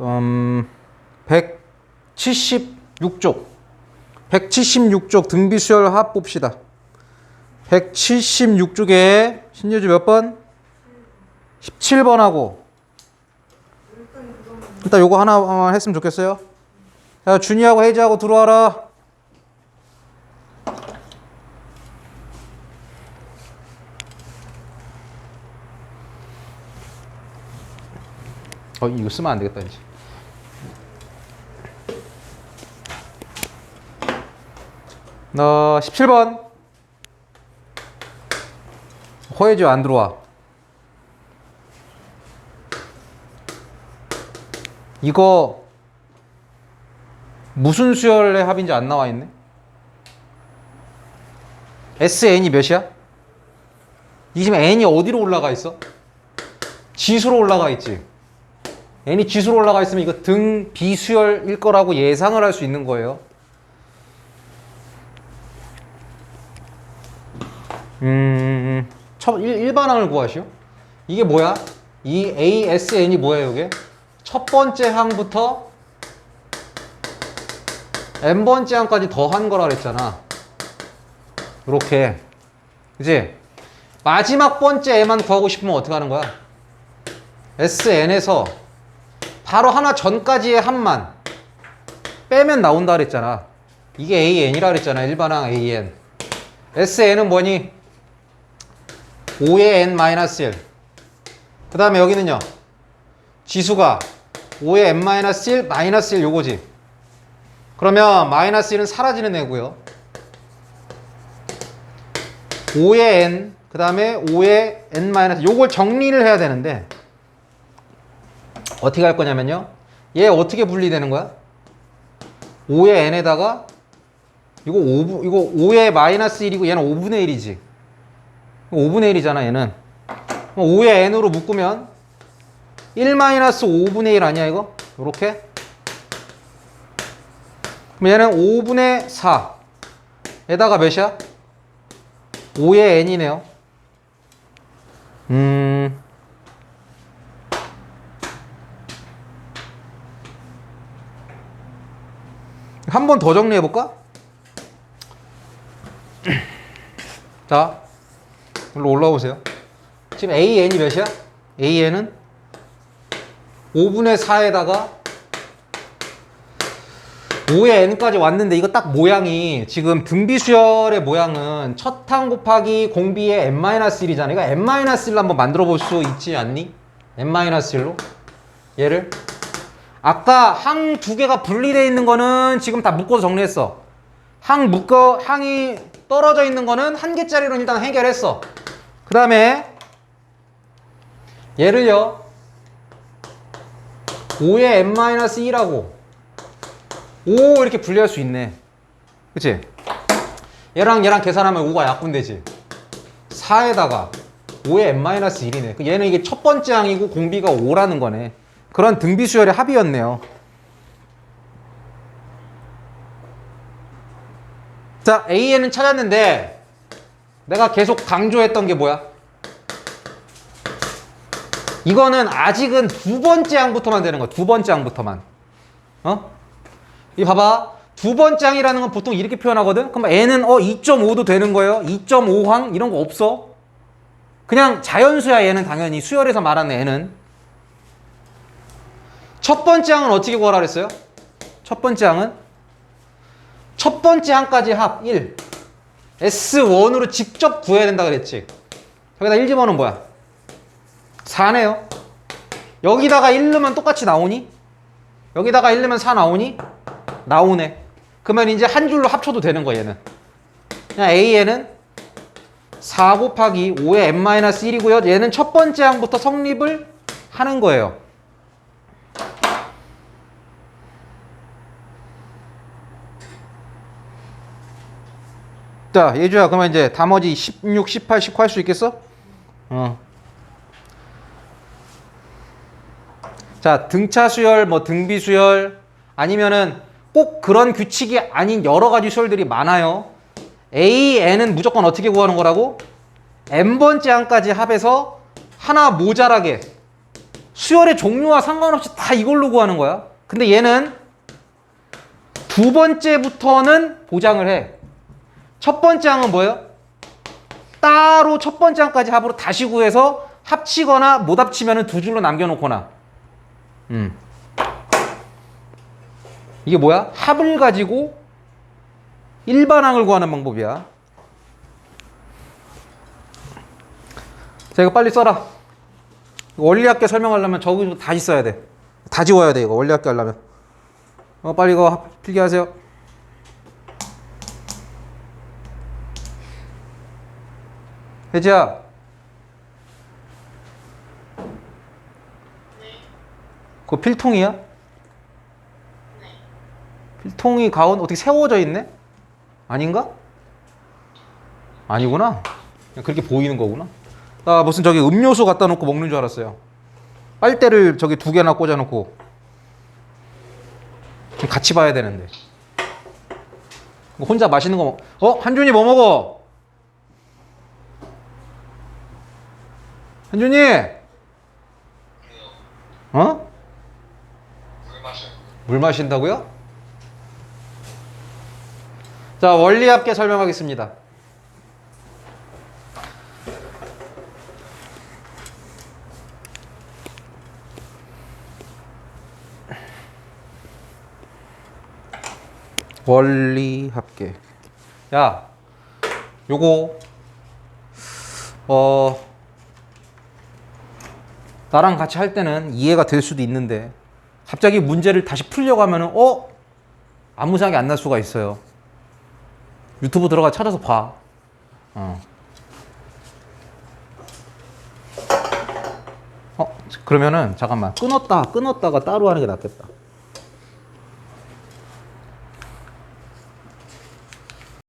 음, 176쪽. 176쪽 등비수열 합 봅시다. 176쪽에 신유주 몇 번? 17번하고 일단 요거 하나만 했으면 좋겠어요. 야, 준이하고 혜지하고 들어와라. 어, 이거 쓰면 안 되겠다, 이제. 너 17번. 호혜지 안 들어와. 이거 무슨 수열의 합인지 안 나와 있네. SN이 몇이야? 이 지금 N이 어디로 올라가 있어? 지수로 올라가 있지. N이 지수로 올라가 있으면 이거 등 비수열일 거라고 예상을 할 수 있는 거예요. 음, 첫 일, 일반항을 구하시오. 이게 뭐야? 이 ASN이 뭐예요, 이게? 첫 번째 항부터 n번째 항까지 더한 거라 그랬잖아. 이렇게. 그지? 마지막 번째 애만 구하고 싶으면 어떻게 하는 거야? SN에서 바로 하나 전까지의 합만 빼면 나온다 그랬잖아. 이게 AN이라 그랬잖아. 일반항 AN. SN은 뭐니? 5의 N-1. 그 다음에 여기는요. 지수가 5의 N-1, 마이너스 1 요거지. 그러면 마이너스 1은 사라지는 애고요. 5의 N, 그 다음에 5의 N-, 요걸 정리를 해야 되는데 어떻게 할 거냐면요. 얘 어떻게 분리되는 거야? 5의 N에다가 이거 5, 이거 5의 마이너스 1이고 얘는 5분의 1이지. 5분의 1이잖아, 얘는. 5의 N으로 묶으면 1 마이너스 5분의 1 아니야, 이거? 요렇게. 그럼 얘는 5분의 4. 에다가 몇이야? 5의 N이네요. 한 번 더 정리해 볼까? 자, 일로 올라오세요. 지금 AN이 몇이야? AN은 5분의 4에다가 5의 n까지 왔는데 이거 딱 모양이 지금 등비수열의 모양은 첫 항 곱하기 공비의 n-1이잖아. 이거 n-1로 한번 만들어 볼 수 있지 않니? n-1로 얘를 아까 항 두 개가 분리되어 있는 거는 지금 다 묶어서 정리했어. 항 묶어 항이 떨어져 있는 거는 한 개짜리로 일단 해결했어. 그 다음에 얘를요 5의 n-2라고 5 이렇게 분리할 수 있네. 그치? 얘랑 얘랑 계산하면 5가 약분되지. 4에다가 5의 n-1이네. 그 얘는 이게 첫 번째 항이고 공비가 5라는 거네. 그런 등비수열의 합이었네요. 자, AN은 찾았는데 내가 계속 강조했던 게 뭐야? 이거는 아직은 두 번째 항부터만 되는 거야. 두 번째 항부터만. 어? 이 봐봐. 두 번째 항이라는 건 보통 이렇게 표현하거든. 그럼 n은 어 2.5도 되는 거예요. 2.5항 이런 거 없어. 그냥 자연수야 얘는 당연히 수열에서 말하는 n은. 첫 번째 항은 어떻게 구하라 그랬어요? 첫 번째 항은 첫 번째 항까지 합 1. S1으로 직접 구해야 된다 그랬지. 여기다 1 집어넣으면 뭐야? 4네요. 여기다가 1 넣으면 똑같이 나오니? 여기다가 1 넣으면 4 나오니? 나오네. 그러면 이제 한 줄로 합쳐도 되는 거야, 얘는. 그냥 AN은 4 곱하기 5의 n-1이고요. 얘는 첫 번째 항부터 성립을 하는 거예요. 자, 예주야, 그러면 이제 나머지 16, 18, 19 할 수 있겠어? 어. 자, 등차 수열, 뭐 등비 수열, 아니면은 꼭 그런 규칙이 아닌 여러 가지 수열들이 많아요. A, N은 무조건 어떻게 구하는 거라고? N번째 항까지 합해서 하나 모자라게 수열의 종류와 상관없이 다 이걸로 구하는 거야. 근데 얘는 두 번째부터는 보장을 해. 첫 번째 항은 뭐예요? 따로 첫 번째 항까지 합으로 다시 구해서 합치거나 못 합치면 두 줄로 남겨놓거나. 음. 이게 뭐야? 합을 가지고 일반항을 구하는 방법이야. 자, 이거 빨리 써라. 원리학계 설명하려면 저거 다시 써야 돼. 다 지워야 돼, 이거. 원리학계 하려면. 어, 빨리 이거 필기하세요. 혜지야. 그거 필통이야? 필통이 가운 어떻게 세워져 있네? 아닌가? 아니구나. 그냥 그렇게 보이는 거구나. 나 무슨 저기 음료수 갖다 놓고 먹는 줄 알았어요. 빨대를 저기 두 개나 꽂아 놓고 좀 같이 봐야 되는데. 혼자 맛있는 거 먹... 어? 한준이 뭐 먹어? 한준이! 어? 물 마신다고요? 자, 원리 합계 설명하겠습니다. 원리 합계. 야, 요거 어 나랑 같이 할 때는 이해가 될 수도 있는데 갑자기 문제를 다시 풀려고 하면은 어 아무 생각이 안 날 수가 있어요. 유튜브 들어가 찾아서 봐. 어. 어 그러면은 잠깐만 끊었다 끊었다가 따로 하는 게 낫겠다.